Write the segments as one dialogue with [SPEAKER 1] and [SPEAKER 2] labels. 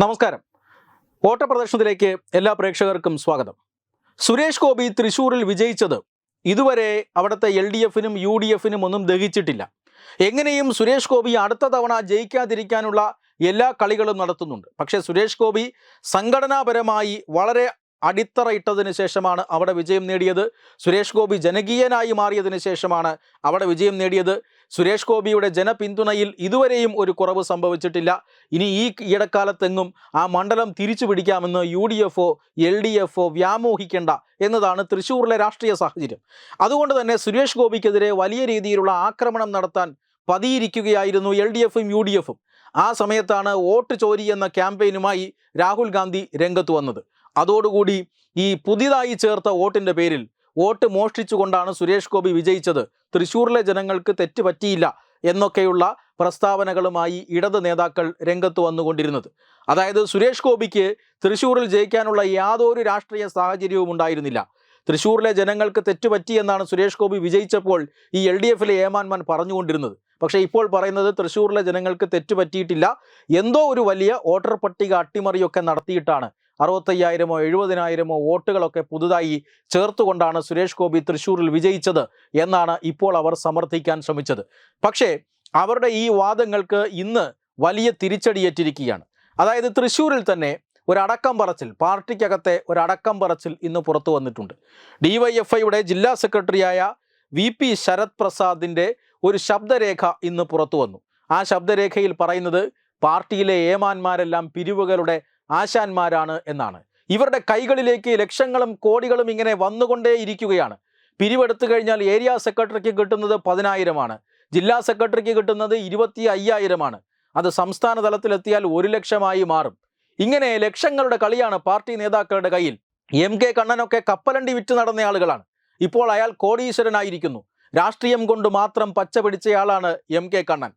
[SPEAKER 1] നമസ്കാരം. ഓട്ടപ്രദർശനത്തിലേക്ക് എല്ലാ പ്രേക്ഷകർക്കും സ്വാഗതം. സുരേഷ് ഗോപി തൃശൂരിൽ വിജയിച്ചത് ഇതുവരെ അവിടുത്തെ എൽ ഡി എഫിനും യു ഡി എഫിനും ഒന്നും ദഹിച്ചിട്ടില്ല. എങ്ങനെയും സുരേഷ് ഗോപി അടുത്ത തവണ ജയിക്കാതിരിക്കാനുള്ള എല്ലാ കളികളും നടത്തുന്നുണ്ട്. പക്ഷേ സുരേഷ് ഗോപി സംഘടനാപരമായി വളരെ അടിത്തറ ഇട്ടതിന് ശേഷമാണ് അവിടെ വിജയം നേടിയത്. സുരേഷ് ഗോപി ജനകീയനായി മാറിയതിന് ശേഷമാണ് അവിടെ വിജയം നേടിയത്. സുരേഷ് ഗോപിയുടെ ജനപിന്തുണയിൽ ഇതുവരെയും ഒരു കുറവ് സംഭവിച്ചിട്ടില്ല. ഇനി ഈ ഇടക്കാലത്തെങ്ങും ആ മണ്ഡലം തിരിച്ചു പിടിക്കാമെന്ന് യു ഡി എഫോ എൽ ഡി എഫോ വ്യാമോഹിക്കേണ്ട എന്നതാണ് തൃശ്ശൂരിലെ രാഷ്ട്രീയ സാഹചര്യം. അതുകൊണ്ട് തന്നെ സുരേഷ് ഗോപിക്കെതിരെ വലിയ രീതിയിലുള്ള ആക്രമണം നടത്താൻ പതിയിരിക്കുകയായിരുന്നു എൽ ഡി എഫും യു ഡി എഫും ആ സമയത്താണ് വോട്ട് ചോരി എന്ന ക്യാമ്പയിനുമായി രാഹുൽ ഗാന്ധി രംഗത്ത് വന്നത്. അതോടുകൂടി ഈ പുതിയതായി ചേർത്ത വോട്ടിന്റെ പേരിൽ വോട്ട് മോഷ്ടിച്ചുകൊണ്ടാണ് സുരേഷ് ഗോപി വിജയിച്ചത്. തൃശ്ശൂരിലെ ജനങ്ങൾക്ക് തെറ്റ് പറ്റിയില്ല എന്നൊക്കെയുള്ള പ്രസ്താവനകളുമായി ഇടത് നേതാക്കൾ രംഗത്ത് വന്നുകൊണ്ടിരുന്നത്. അതായത് സുരേഷ് ഗോപിക്ക് തൃശ്ശൂരിൽ ജയിക്കാനുള്ള യാതൊരു രാഷ്ട്രീയ സാഹചര്യവും ഉണ്ടായിരുന്നില്ല. തൃശ്ശൂരിലെ ജനങ്ങൾക്ക് തെറ്റുപറ്റി എന്നാണ് സുരേഷ് ഗോപി വിജയിച്ചപ്പോൾ ഈ എൽ ഡി എഫിലെ ഏമാൻമാൻ പറഞ്ഞുകൊണ്ടിരുന്നത്. പക്ഷേ ഇപ്പോൾ പറയുന്നത് തൃശ്ശൂരിലെ ജനങ്ങൾക്ക് തെറ്റുപറ്റിയിട്ടില്ല എന്തോ ഒരു വലിയ വോട്ടർ പട്ടിക അട്ടിമറിയൊക്കെ നടത്തിയിട്ടാണ്. അറുപത്തയ്യായിരമോ എഴുപതിനായിരമോ വോട്ടുകളൊക്കെ പുതുതായി ചേർത്തുകൊണ്ടാണ് സുരേഷ് ഗോപി തൃശ്ശൂരിൽ വിജയിച്ചത് എന്നാണ് ഇപ്പോൾ അവർ സമർത്ഥിക്കാൻ ശ്രമിച്ചത്. പക്ഷേ അവരുടെ ഈ വാദങ്ങൾക്ക് ഇന്ന് വലിയ തിരിച്ചടിയേറ്റിരിക്കുകയാണ്. അതായത് തൃശ്ശൂരിൽ തന്നെ ഒരടക്കം പറച്ചിൽ പാർട്ടിക്കകത്തെ ഒരടക്കം പറച്ചിൽ ഇന്ന് പുറത്തു വന്നിട്ടുണ്ട്. ഡിവൈഎഫ്ഐയുടെ ജില്ലാ സെക്രട്ടറിയായ വി പി ശരത് പ്രസാദിന്റെ ഒരു ശബ്ദരേഖ ഇന്ന് പുറത്തു വന്നു. ആ ശബ്ദരേഖയിൽ പറയുന്നത് പാർട്ടിയിലെ ഏമാന്മാരെല്ലാം പിരിവുകളുടെ ആശാന്മാരാണ് എന്നാണ്. ഇവരുടെ കൈകളിലേക്ക് ലക്ഷങ്ങളും കോടികളും ഇങ്ങനെ വന്നുകൊണ്ടേ ഇരിക്കുകയാണ് പിരിവെടുത്തു കഴിഞ്ഞാൽ ഏരിയ സെക്രട്ടറിക്ക് കിട്ടുന്നത് പതിനായിരമാണ്. ജില്ലാ സെക്രട്ടറിക്ക് കിട്ടുന്നത് ഇരുപത്തി അയ്യായിരമാണ് അത് സംസ്ഥാന തലത്തിലെത്തിയാൽ ഒരു ലക്ഷമായി മാറും. ഇങ്ങനെ ലക്ഷങ്ങളുടെ കളിയാണ് പാർട്ടി നേതാക്കളുടെ കയ്യിൽ. എം കെ കണ്ണനൊക്കെ കപ്പലണ്ടി വിറ്റ് നടന്ന ആളുകളാണ്. ഇപ്പോൾ അയാൾ കോടീശ്വരനായിരിക്കുന്നു. രാഷ്ട്രീയം കൊണ്ട് മാത്രം പച്ച പിടിച്ചയാളാണ് M K Kannan.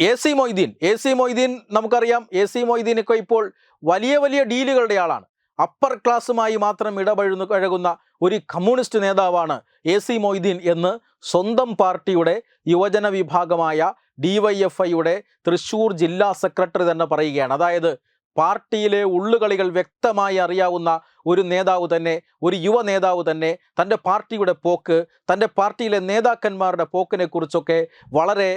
[SPEAKER 1] A C Moideen A C Moideen നമുക്കറിയാം. എ സി മൊയ്തീനൊക്കെ ഇപ്പോൾ വലിയ വലിയ ഡീലുകളുടെ ആളാണ്. അപ്പർ ക്ലാസ്സുമായി മാത്രം ഇടപഴകുന്ന കഴുകുന്ന ഒരു കമ്മ്യൂണിസ്റ്റ് നേതാവാണ് എ സി മൊയ്തീൻ എന്ന് സ്വന്തം പാർട്ടിയുടെ യുവജന വിഭാഗമായ ഡി വൈ എഫ് ഐയുടെ തൃശ്ശൂർ ജില്ലാ സെക്രട്ടറി തന്നെ പറയുകയാണ്. അതായത് പാർട്ടിയിലെ ഉള്ളുകളികൾ വ്യക്തമായി അറിയാവുന്ന ഒരു നേതാവ് തന്നെ ഒരു യുവ നേതാവ് തന്നെ തന്റെ പാർട്ടിയുടെ പോക്ക് തന്റെ പാർട്ടിയിലെ നേതാക്കന്മാരുടെ പോക്കിനെ കുറിച്ചൊക്കെ വളരെ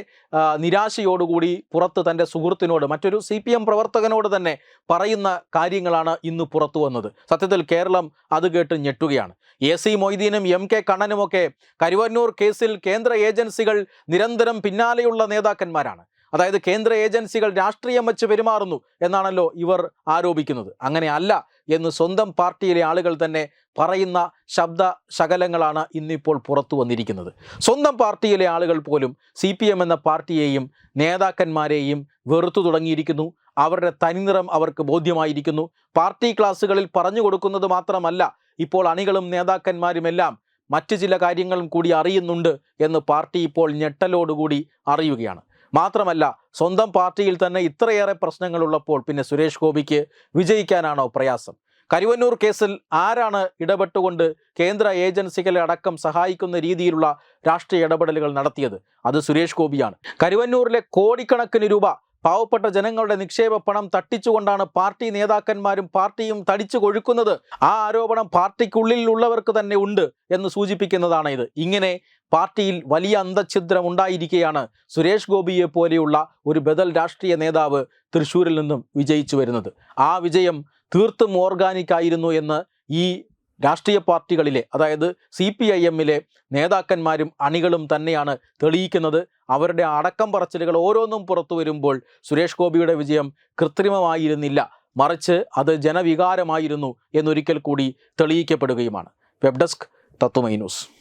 [SPEAKER 1] നിരാശയോടുകൂടി പുറത്ത് തന്റെ സുഹൃത്തിനോട് മറ്റൊരു സി പി എം പ്രവർത്തകനോട് തന്നെ പറയുന്ന കാര്യങ്ങളാണ് ഇന്ന് പുറത്തു വന്നത്. സത്യത്തിൽ കേരളം അത് കേട്ട് ഞെട്ടുകയാണ്. എ സി മൊയ്തീനും എം കെ കണ്ണനുമൊക്കെ കരുവന്നൂർ കേസിൽ കേന്ദ്ര ഏജൻസികൾ നിരന്തരം പിന്നാലെയുള്ള നേതാക്കന്മാരാണ്. അതായത് കേന്ദ്ര ഏജൻസികൾ രാഷ്ട്രീയം വെച്ച് പെരുമാറുന്നു എന്നാണല്ലോ ഇവർ ആരോപിക്കുന്നത്. അങ്ങനെ അല്ല എന്ന് സ്വന്തം പാർട്ടിയിലെ ആളുകൾ തന്നെ പറയുന്ന ശബ്ദ ശകലങ്ങളാണ് ഇന്നിപ്പോൾ പുറത്തു വന്നിരിക്കുന്നത്. സ്വന്തം പാർട്ടിയിലെ ആളുകൾ പോലും സി പി എം എന്ന പാർട്ടിയെയും നേതാക്കന്മാരെയും വെറുത്തു തുടങ്ങിയിരിക്കുന്നു. അവരുടെ തനിനിറം അവർക്ക് ബോധ്യമായിരിക്കുന്നു. പാർട്ടി ക്ലാസ്സുകളിൽ പറഞ്ഞു കൊടുക്കുന്നത് മാത്രമല്ല ഇപ്പോൾ അണികളും നേതാക്കന്മാരുമെല്ലാം മറ്റു ചില കാര്യങ്ങളും കൂടി അറിയുന്നുണ്ട് എന്ന് പാർട്ടി ഇപ്പോൾ ഞെട്ടലോടുകൂടി അറിയുകയാണ്. മാത്രമല്ല സ്വന്തം പാർട്ടിയിൽ തന്നെ ഇത്രയേറെ പ്രശ്നങ്ങളുള്ളപ്പോൾ പിന്നെ സുരേഷ് ഗോപിക്ക് വിജയിക്കാനാണോ പ്രയാസം? കരുവന്നൂർ കേസിൽ ആരാണ് ഇടപെട്ടുകൊണ്ട് കേന്ദ്ര ഏജൻസികളെ അടക്കം സഹായിക്കുന്ന രീതിയിലുള്ള രാഷ്ട്രീയ ഇടപെടലുകൾ നടത്തിയത്? അത് സുരേഷ് ഗോപിയാണ്. കരുവന്നൂരിലെ കോടിക്കണക്കിന് രൂപ പാവപ്പെട്ട ജനങ്ങളുടെ നിക്ഷേപ പണം തട്ടിച്ചുകൊണ്ടാണ് പാർട്ടി നേതാക്കന്മാരും പാർട്ടിയും തടിച്ചു കൊഴുക്കുന്നത്. ആ ആരോപണം പാർട്ടിക്കുള്ളിലുള്ളവർക്ക് തന്നെ ഉണ്ട് എന്ന് സൂചിപ്പിക്കുന്നതാണ് ഇത് ഇങ്ങനെ പാർട്ടിയിൽ വലിയ അന്തഛിദ്രം ഉണ്ടായിരിക്കെയാണ് സുരേഷ് ഗോപിയെ പോലെയുള്ള ഒരു ബദൽ രാഷ്ട്രീയ നേതാവ് തൃശ്ശൂരിൽ നിന്നും വിജയിച്ചു വരുന്നത്. ആ വിജയം തീർത്തും ഓർഗാനിക് ആയിരുന്നു എന്ന് ഈ രാഷ്ട്രീയ പാർട്ടികളിലെ അതായത് സി പി ഐ എമ്മിലെ നേതാക്കന്മാരും അണികളും തന്നെയാണ് തെളിയിക്കുന്നത്. അവരുടെ അടക്കം പറച്ചിലുകൾ ഓരോന്നും പുറത്തു വരുമ്പോൾ സുരേഷ് ഗോപിയുടെ വിജയം കൃത്രിമമായിരുന്നില്ല. മറിച്ച് അത് ജനവികാരമായിരുന്നു എന്നൊരിക്കൽ കൂടി തെളിയിക്കപ്പെടുകയുമാണ്. Web desk Tatwamayi news.